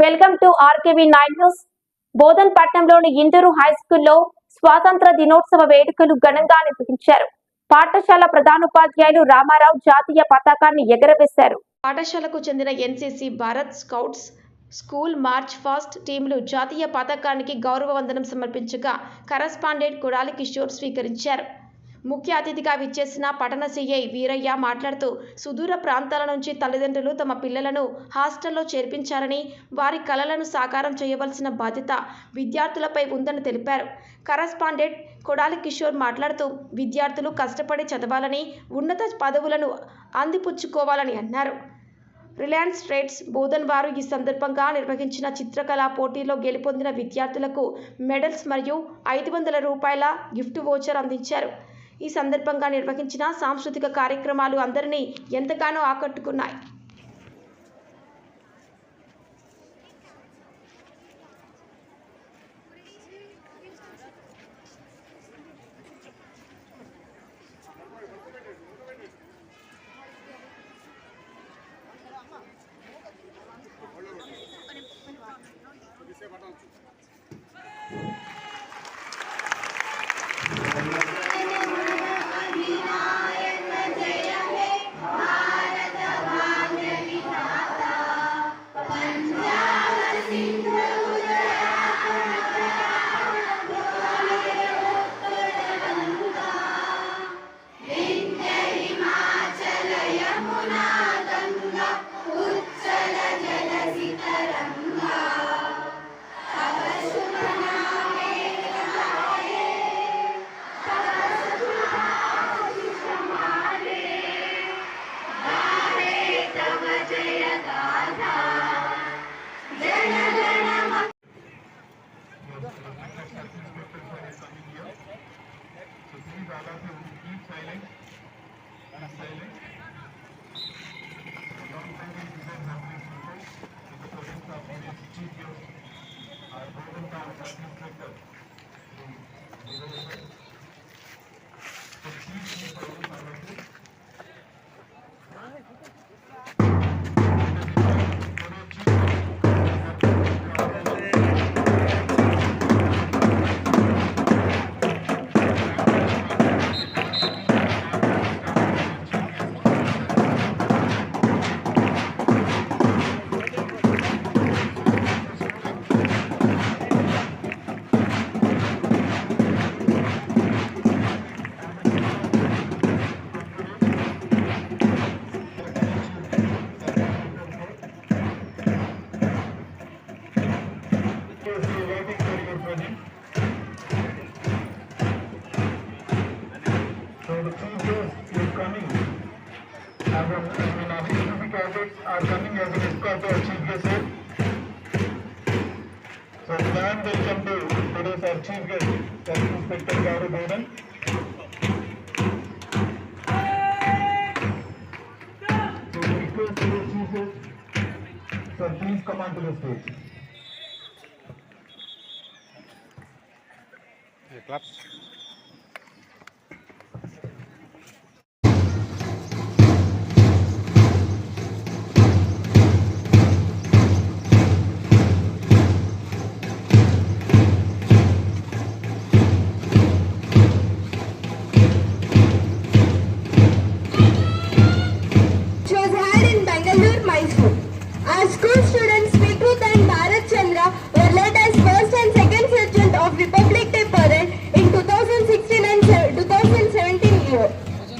Welcome to RKV nine news. Bodhan Induru high స్కూల్లో స్వాతంత్ర దినోత్సవ వేడుకలు ఘనంగా నిర్వహించారు. పాఠశాల ప్రధానోపాధ్యాయులు రామారావు జాతీయ పతాకాన్ని ఎగరవేశారు. పాఠశాలకు చెందిన NCC Bharat scouts school march past టీంలు జాతీయ పతాకానికి గౌరవ వందనం సమర్పించగా కరస్పాండెంట్ కుడాలి కిషోర్ స్వీకరించారు. ముఖ్య అతిథిగా విచ్చేసిన పట్టణ సీఐ వీరయ్య మాట్లాడుతూ సుదూర ప్రాంతాల నుంచి తల్లిదండ్రులు తమ పిల్లలను హాస్టల్లో చేర్పించారని వారి కలలను సాకారం చేయవలసిన బాధ్యత విద్యార్థులపై ఉందని తెలిపారు. కరస్పాండెంట్ కొడాలి కిషోర్ మాట్లాడుతూ విద్యార్థులు కష్టపడి చదవాలని ఉన్నత పదవులను అందిపుచ్చుకోవాలని అన్నారు. రిలయన్స్ ట్రేడ్స్ బోధన్ వారు ఈ సందర్భంగా నిర్వహించిన చిత్రకళా పోటీలో గెలుపొందిన విద్యార్థులకు మెడల్స్ మరియు ఐదు వందల రూపాయల గిఫ్ట్ వోచర్ అందించారు. ఈ సందర్భంగా నిర్వహించిన సాంస్కృతిక కార్యక్రమాలు అందరినీ ఎంతగానో ఆకట్టుకున్నాయి. So R Linoleic acid or coming as an escort to achieve the same. So warm welcome to today's our chief guest, Service Inspector Gaurav Bhavan. So we request to the chief guest, sir, please come on to the stage. Yeah, claps.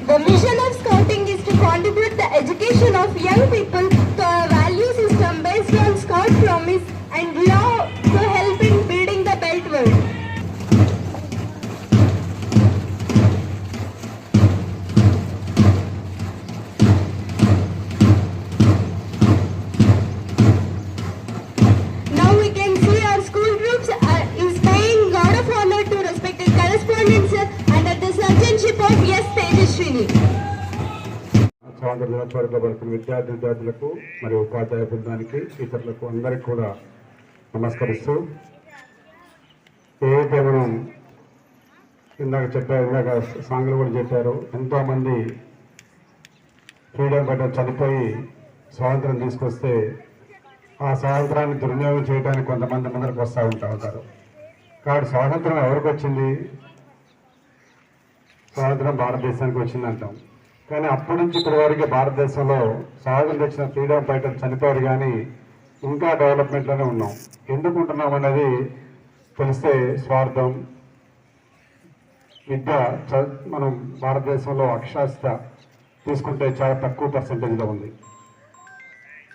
The mission of scouting is to contribute the education of young people to a స్వాతంత్ర పడుతున్న విద్యార్థి విద్యార్థులకు మరియు ఉపాధ్యాయ బృందానికి ఇతరులకు అందరికీ కూడా నమస్కరిస్తూ ఏదైతే మనం ఇందాక చెప్పారు ఇందాక సాంగ్లు కూడా చెప్పారు ఎంతోమంది ఫ్రీడమ్ ఫైటర్ చనిపోయి స్వాతంత్రం తీసుకొస్తే ఆ స్వాతంత్రాన్ని దుర్వినియోగం చేయడానికి కొంతమంది ముందరకు వస్తూ ఉంటా ఉంటారు. కాబట్టి స్వాతంత్రం ఎవరికి వచ్చింది? స్వాతంత్రం భారతదేశానికి వచ్చింది అంటాం కానీ అప్పటి నుంచి ఇప్పటి వరకు భారతదేశంలో సహజం తెచ్చిన ఫ్రీడమ్ ఫైటర్ చనిపోయారు కానీ ఇంకా డెవలప్మెంట్లోనే ఉన్నాం. ఎందుకు ఉంటున్నాం అనేది తెలిస్తే స్వార్థం విద్య చ- మనం భారతదేశంలో అక్షరాస్యత తీసుకుంటే చాలా తక్కువ పర్సంటేజ్లో ఉంది.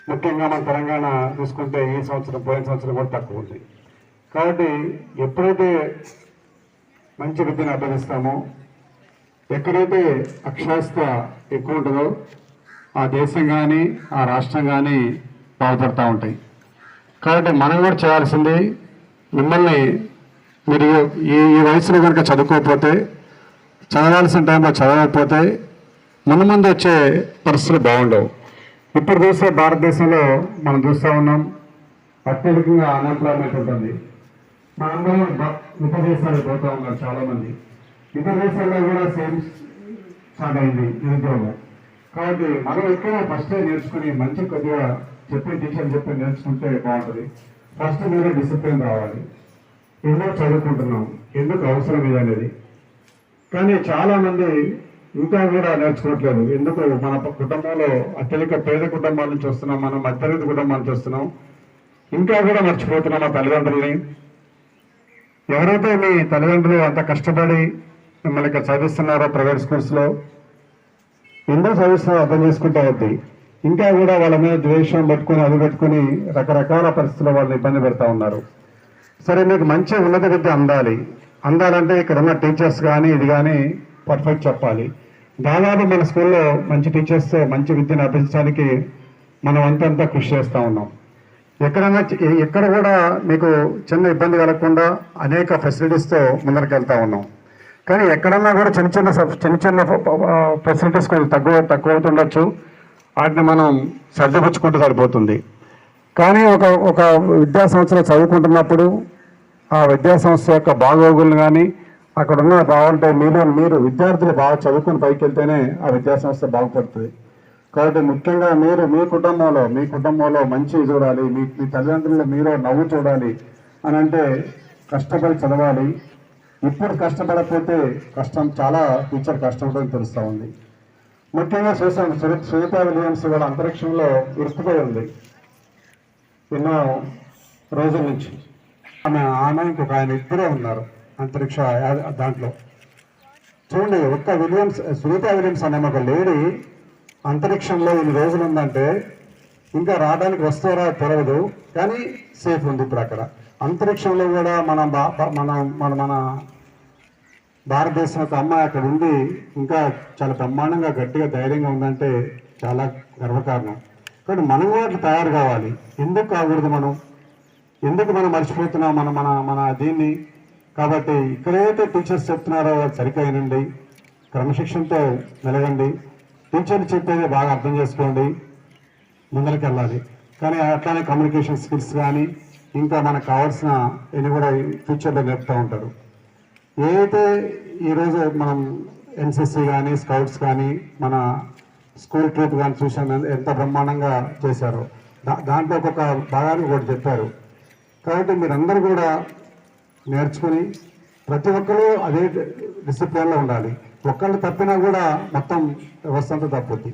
ముఖ్యంగా మన తెలంగాణ చూసుకుంటే ఈ సంవత్సరం పోయిన సంవత్సరం కూడా తక్కువ ఉంది. కాబట్టి ఎప్పుడైతే మంచి విద్యను అభ్యసిస్తామో ఎక్కడైతే అక్షరాస్యత ఎక్కువ ఉంటుందో ఆ దేశం కానీ ఆ రాష్ట్రం కానీ బాగుపడుతూ ఉంటాయి. కాబట్టి మనం కూడా చేయాల్సింది మిమ్మల్ని మీరు ఈ ఈ వయసులో కనుక చదువుకోకపోతే చదవాల్సిన టైంలో చదవకపోతే ముందు ముందు వచ్చే పరిస్థితులు బాగుండవు. ఇప్పుడు చూస్తే భారతదేశంలో మనం చూస్తూ ఉన్నాం అత్యధికంగా అన్ఎంప్లాయ్మెంట్ ఉంటుంది మనందరం ఉపదేశాలు ఇతర పోతూ ఉన్నారు చాలామంది. మంది ఇతర దేశాల్లో కూడా సేమ్ స్టార్ట్ అయింది నిరుద్యోగం కాబట్టి మనం ఎక్కడ ఫస్ట్ నేర్చుకుని మంచి కొద్దిగా చెప్పి టీచర్ చెప్పి నేర్చుకుంటే బాగుంటుంది. ఫస్ట్ మీద డిసిప్లిన్ రావాలి. ఎన్నో చదువుకుంటున్నాం? ఎందుకు అవసరం ఇది అనేది కానీ చాలామంది ఇంకా కూడా నేర్చుకోవట్లేదు. ఎందుకు? మన కుటుంబంలో అత్యధిక పేద కుటుంబాల నుంచి వస్తున్నాం మనం మధ్యతరగతి కుటుంబాల నుంచి వస్తున్నాం. ఇంకా కూడా మర్చిపోతున్నాం మా తల్లిదండ్రుల్ని. ఎవరైతే మీ తల్లిదండ్రులు అంత కష్టపడి మిమ్మల్ని ఇక్కడ చదివిస్తున్నారో ప్రైవేట్ స్కూల్స్లో? ఎందుకు చదివిస్తున్నారో అర్థం చేసుకుంటే అవుద్ది. ఇంకా కూడా వాళ్ళ మీద ద్వేషం పెట్టుకుని అది పెట్టుకుని రకరకాల పరిస్థితుల్లో వాళ్ళని ఇబ్బంది పెడతా ఉన్నారు. సరే మీకు మంచి ఉన్నత విద్య అందాలి. అందాలంటే ఇక్కడ ఉన్న టీచర్స్ కానీ ఇది కానీ పర్ఫెక్ట్ చెప్పాలి. దాదాపు మన స్కూల్లో మంచి టీచర్స్తో మంచి విద్యను అభ్యసించడానికి మనం అంతంతా కృషి చేస్తూ ఉన్నాం. ఎక్కడైనా ఎక్కడ కూడా మీకు చిన్న ఇబ్బంది కలగకుండా అనేక ఫెసిలిటీస్తో ముందరికి వెళ్తూ ఉన్నాం. కానీ ఎక్కడన్నా కూడా చిన్న చిన్న చిన్న చిన్న ఫెసిలిటీస్ కొంచెం తక్కువ తక్కువ అవుతుండొచ్చు. వాటిని మనం సర్దిపుచ్చుకుంటూ సరిపోతుంది. కానీ ఒక ఒక విద్యా సంస్థలో చదువుకుంటున్నప్పుడు ఆ విద్యా సంస్థ యొక్క బాగోగులు కానీ అక్కడ ఉన్న బాగుంటే మీరు మీరు విద్యార్థులు బాగా చదువుకుని పైకి వెళ్తేనే ఆ విద్యా సంస్థ బాగుపడుతుంది. కాబట్టి ముఖ్యంగా మీరు మీ కుటుంబంలో మీ కుటుంబంలో మంచి చూడాలి మీ మీ తల్లిదండ్రులు మీరు నవ్వు చూడాలి అని అంటే కష్టపడి చదవాలి. ఇప్పుడు కష్టపడకపోతే కష్టం చాలా ఫ్యూచర్ కష్టం ఉంటుందని తెలుస్తూ ఉంది. ముఖ్యంగా చూసాం సునీత విలియమ్స్ కూడా అంతరిక్షంలో ఇరుక్కుపోయి ఉంది. ఎన్నో రోజుల నుంచి. ఆమె ఆమె ఇంకొక ఆయన ఇద్దరే ఉన్నారు అంతరిక్ష దాంట్లో. చూడండి ఒక్క విలియమ్స్ సునీత విలియమ్స్ అనే ఒక లేడీ అంతరిక్షంలో ఇన్ని రోజులు ఉందంటే ఇంకా రావడానికి వస్తారా తెరవదు కానీ సేఫ్ ఉంది ఇప్పుడు అక్కడ. అంతరిక్షంలో కూడా మన బా- మన మన మన భారతదేశం యొక్క అమ్మాయి అక్కడ ఉండి ఇంకా చాలా బ్రహ్మాండంగా గట్టిగా ధైర్యంగా ఉందంటే చాలా గర్వకారణం. కాబట్టి మనం కూడా అట్లా తయారు కావాలి. ఎందుకు కాకూడదు మనం? ఎందుకు మనం మర్చిపోతున్నాం మన మన మన దీన్ని? కాబట్టి ఇక్కడైతే టీచర్స్ చెప్తున్నారో అది సరిగ్గా వినండి. క్రమశిక్షణతో మెలగండి. టీచర్లు చెప్పేది బాగా అర్థం చేసుకోండి. ముందరికి వెళ్ళాలి కానీ అట్లానే కమ్యూనికేషన్ స్కిల్స్ కానీ ఇంకా మనకు కావాల్సిన ఇవి కూడా ఫ్యూచర్లో నేర్పుతూ ఉంటారు. ఏదైతే ఈరోజు మనం ఎన్సిసి కానీ స్కౌట్స్ కానీ మన స్కూల్ ట్రిప్ కానీ చూసాం ఎంత బ్రహ్మాండంగా చేశారో. దా దాంట్లో ఒక్కొక్క భాగాన్ని కూడా చెప్పారు. కాబట్టి మీరందరూ కూడా నేర్చుకుని ప్రతి ఒక్కరూ అదే డిసిప్లిన్లో ఉండాలి. ఒక్కళ్ళు తప్పినా కూడా మొత్తం వ్యవస్థ అంతా తప్పుద్ది.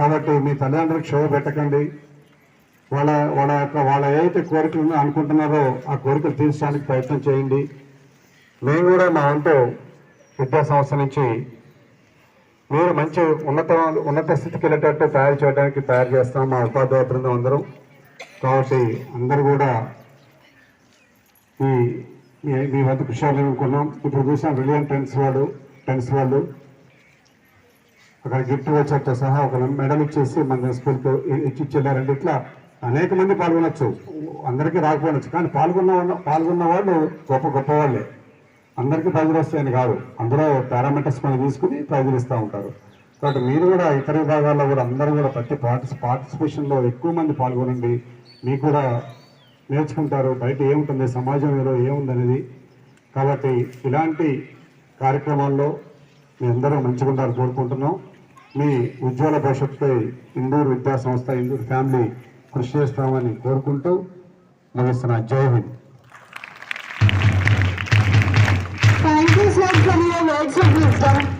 కాబట్టి మీ తల్లిదండ్రులకు క్షోభ పెట్టకండి. వాళ్ళ వాళ్ళ యొక్క వాళ్ళ ఏదైతే కోరికలు అనుకుంటున్నారో ఆ కోరికలు తీర్చడానికి ప్రయత్నం చేయండి. మేము కూడా మా వంతు విద్యా సంస్థ నుంచి మీరు మంచి ఉన్నత ఉన్నత స్థితికి వెళ్ళేటట్టు తయారు చేయడానికి తయారు చేస్తాం. మా ఉపాధ్యాయ బృందం అందరూ. కాబట్టి అందరూ కూడా ఈ మీ- వంతు వద్ద కృషి చేయాలనుకున్నాం ఇప్పుడు చూసాం రిలియన్ టెన్స్ వాళ్ళు టెన్స్ వాళ్ళు. అక్కడ గిఫ్ట్ వచ్చేట సహా ఒక మెడల్ ఇచ్చేసి మన స్కూల్కి ఇచ్చి ఇట్లా అనేక మంది పాల్గొనొచ్చు. అందరికీ రాకపోవచ్చు కానీ పాల్గొన్న పాల్గొన్న వాళ్ళు గొప్ప గొప్ప వాళ్ళే. అందరికీ ప్రైజులు వస్తాయని కాదు. అందరూ పారామీటర్స్ పని తీసుకుని ప్రైజులు ఇస్తూ ఉంటారు. కాబట్టి మీరు కూడా ఇతర విభాగాల్లో కూడా అందరూ కూడా ప్రతి పార్టిస్ పార్టిసిపేషన్లో ఎక్కువ మంది పాల్గొనండి. మీకు కూడా నేర్చుకుంటారు. బయట ఏముంటుంది? సమాజంలో ఏముందనేది. కాబట్టి ఇలాంటి కార్యక్రమాల్లో మీ అందరూ మంచిగా ఉండాలని కోరుకుంటున్నాం. మీ ఉజ్వల భవిష్యత్తుపై ఇందూరు విద్యా సంస్థ ఇందూరు ఫ్యామిలీ కృషి చేస్తామని కోరుకుంటూ ముగిస్తున్నా. జై Hind. Thank you, for your words of wisdom.